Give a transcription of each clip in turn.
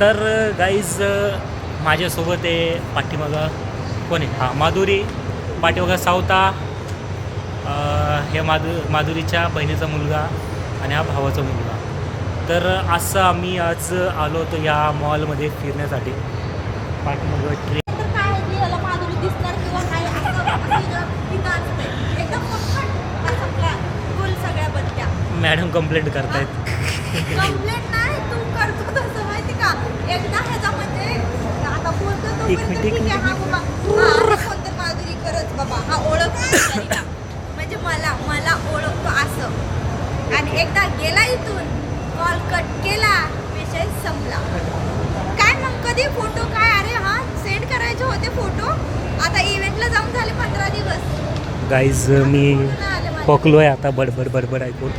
तर गाईज माझ्यासोबत आहे पाठीमागं कोण आहे? हां माधुरी. पाठीमागं सावता. हे माधु माधुरीच्या बहिणीचा मुलगा आणि हा भावाचा मुलगा. तर असं आम्ही आज आलो होतो या मॉलमध्ये फिरण्यासाठी. पाठीमागं ट्रेन. मॅडम कंप्लेंट करतायत Complaint नाही, तू करतो तसं माहिती का? एकदा ह्याचा म्हणजे आता बोलतो तो मिनिट, ठीक आहे, हा बाबा. हा, आता कोणतर माधुरी करत बाबा. हा ओळखतो का? म्हणजे मला मला ओळखतो असं आणि एकदा गेला इथून कॉल कट केला विषय संपला काय मग कधी फोटो काय अरे हा सेंड करायचे होते फोटो आता इव्हेंटला जाऊन झाले पंधरा दिवस गाईज मी. खोकलो आहे आता बडबड बडबड ऐकून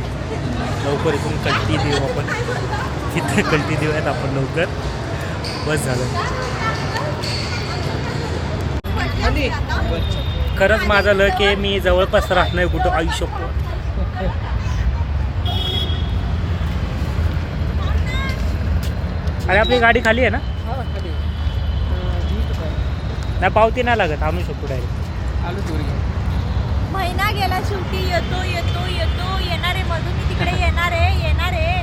लवकर इथून कल्टी देऊ आपण बोलता? तिथे कल्टी देऊयात आपण लवकर. बस झालं. खरंच माझं लक आहे मी जवळपास राहत नाही कुठं आयुष्य अरे आपली गाडी खाली आहे ना? नाही पावती नाही लागत आणू शकतो डायरेक्ट महिना गेला शेवटी येतो येतो येतो येणार आहे मधून मी तिकडे येणार आहे येणार आहे.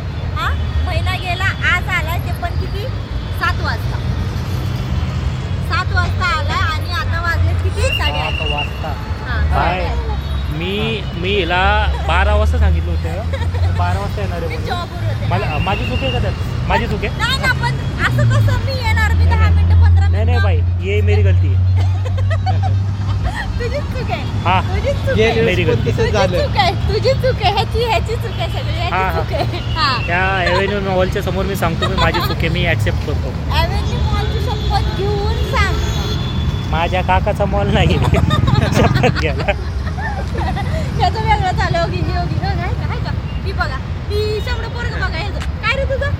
मी हिला बारा वाजता सांगितलं होतं. बारा वाजता येणार आहे मला माझी चूक आहे का त्यात? माझी चूक आहे? नाही ना पण असं कसं मी येणार? मी दहा मिनिटं पंधरा नाही बाई ये मेरी गलती आहे. हा. आहे. मेरी गलती. हा, त्या एव्हेन्यू नॉवलच्या समोर मी सांगतो मी माझी चूक मी ॲक्सेप्ट करतो. ॲव्हेन्यू मॉलची शपथ घेऊन सांग. माझ्या काकाचा मॉल नाही. शपथ घ्यायला. ह्याचं वेगळं चालू योगी योगी हो काय काय का? ती बघा. ती शंभर पोरग बघा ह्याचं. काय रे तुझं?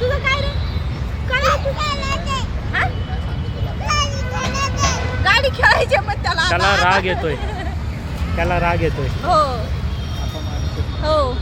तुझं काय रे? काय? हा? गाडी खेळायची मग त्याला त्याला आता. राग येतोय. त्याला राग येतोय. हो. हो.